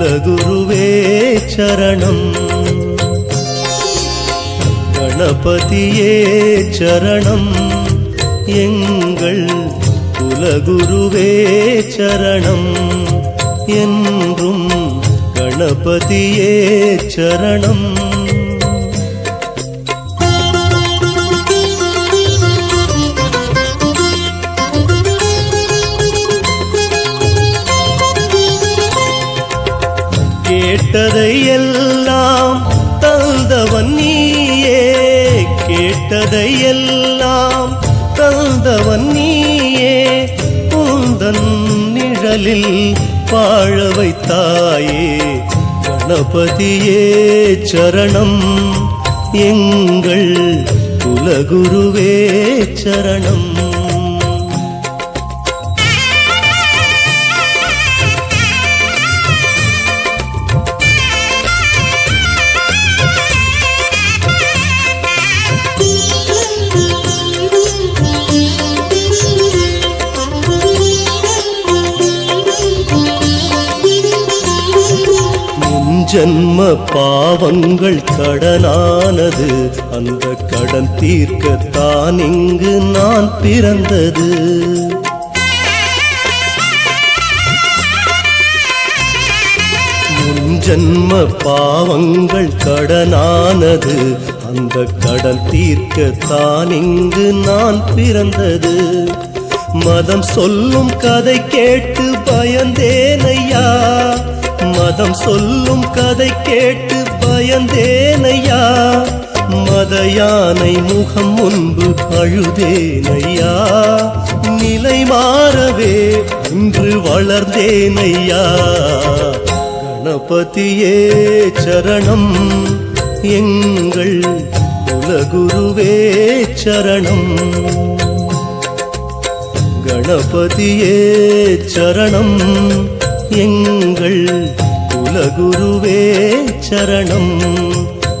குலகுருவே சரணம். கணபதியே சரணம். எங்கள் குலகுருவே சரணம். என்றும் கணபதியே சரணம். கேட்டதை எல்லாம் தந்தவன் நீயே கேட்டதை எல்லாம் தந்தவன் நீயே உந்தன் நிழலில் வாழ வைத்தாயே கணபதியே சரணம் எங்கள் குலகுருவே சரணம். ஜன்ம பாவங்கள் கடனானது அந்த கடன் தீர்க்கத்தான் இங்கு நான் பிறந்தது. முன் ஜன்ம பாவங்கள் கடனானது. அந்த கடன் தீர்க்கத்தான் இங்கு நான் பிறந்தது. மதம் சொல்லும் கதை கேட்டு பயந்தேன். மதம் சொல்லும் கதை கேட்டு பயந்தேனையா? மத யானை முகம் முன்பு அழுதேனையா நிலை மாறவே இன்று வளர்ந்தேனையா? கணபதியே சரணம் எங்கள் குலகுருவே சரணம். கணபதியே சரணம் எங்கள் குலகுருவே சரணம்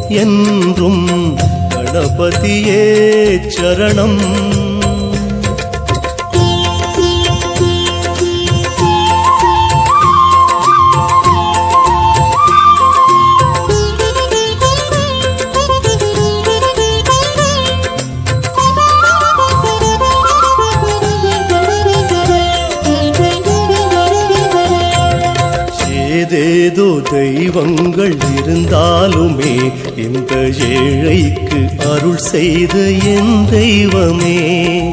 என்றும் கணபதியே சரணம். தெய்வங்கள் இருந்தாலுமே இந்த ஏழைக்கு அருள் செய்த என் தெய்வமே.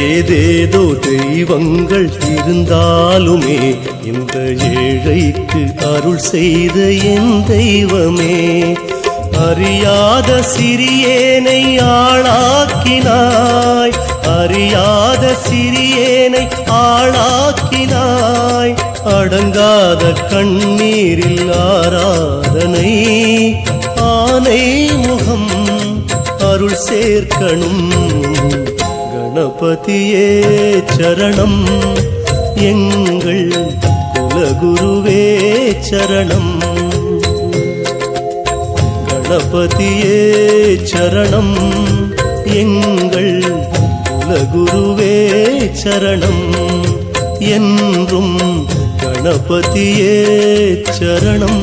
ஏதேதோ தெய்வங்கள் இருந்தாலுமே இந்த ஏழைக்கு அருள் செய்த என் தெய்வமே. அறியாத சிறியேனை ஆளாக்கினாய். அறியா ஆளாக்கினாய். அடங்காத கண்ணீரில் ஆராதனை. ஆனை முகம் அருள் சேர்க்கணும். கணபதியே சரணம். எங்கள் குலகுருவே சரணம். கணபதியே சரணம். எங்கள் குலகுரு சரணம் என்றும் கணபதியே சரணம்.